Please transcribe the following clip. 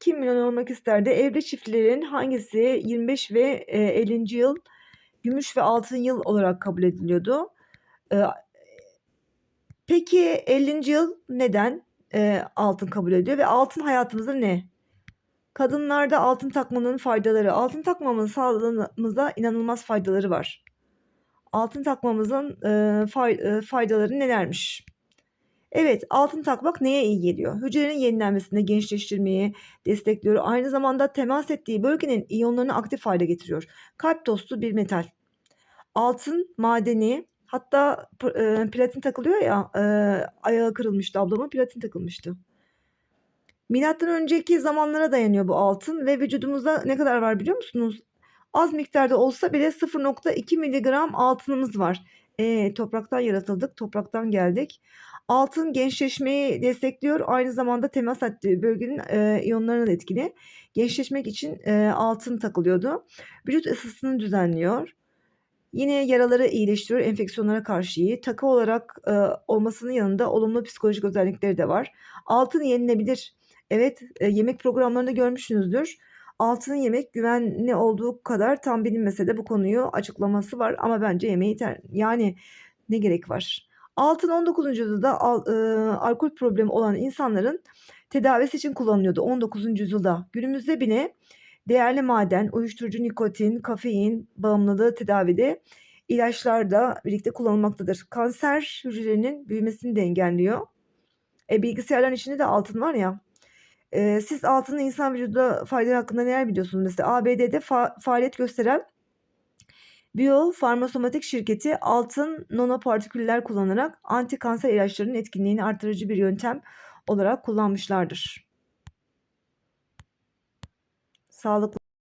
Kim milyoner olmak isterdi? Evli çiftlerin hangisi 25 ve e, 50. yıl gümüş ve altın yıl olarak kabul ediliyordu? E, peki 50. yıl neden e, altın kabul ediyor ve altın hayatımızda ne? Kadınlarda altın takmanın faydaları. Altın takmamın sağlığımıza inanılmaz faydaları var. Altın takmamızın e, fay, e, faydaları nelermiş? Evet, altın takmak neye iyi geliyor? Hücrelerin yenilenmesinde gençleştirmeyi destekliyor. Aynı zamanda temas ettiği bölgenin iyonlarını aktif hale getiriyor. Kalp dostu bir metal. Altın madeni hatta e, platin takılıyor ya e, ayağı kırılmıştı ablamın platin takılmıştı. Milattan önceki zamanlara dayanıyor bu altın ve vücudumuzda ne kadar var biliyor musunuz? Az miktarda olsa bile 0.2 miligram altınımız var. E, topraktan yaratıldık, topraktan geldik. Altın gençleşmeyi destekliyor. Aynı zamanda temas ettiği bölgenin e, iyonlarına da etkili. Gençleşmek için e, altın takılıyordu. Vücut ısısını düzenliyor. Yine yaraları iyileştiriyor, enfeksiyonlara karşı iyi. Takı olarak e, olmasının yanında olumlu psikolojik özellikleri de var. Altın yenilebilir. Evet, e, yemek programlarında görmüşsünüzdür. Altın yemek güvenli olduğu kadar tam bilinmese de bu konuyu açıklaması var ama bence yemeği ter yani ne gerek var? Altın 19. yüzyılda al, e, alkol problemi olan insanların tedavisi için kullanılıyordu 19. yüzyılda. Günümüzde bile değerli maden, uyuşturucu nikotin, kafein bağımlılığı tedavide ilaçlarda birlikte kullanılmaktadır. Kanser hücrelerinin büyümesini de engelliyor. E, bilgisayarların içinde de altın var ya. E, siz altının insan vücuduna faydaları hakkında neler biliyorsunuz? Mesela ABD'de fa- faaliyet gösteren biyofarmasomatik şirketi altın nanopartiküller kullanarak anti kanser ilaçlarının etkinliğini artırıcı bir yöntem olarak kullanmışlardır. Sağlıklı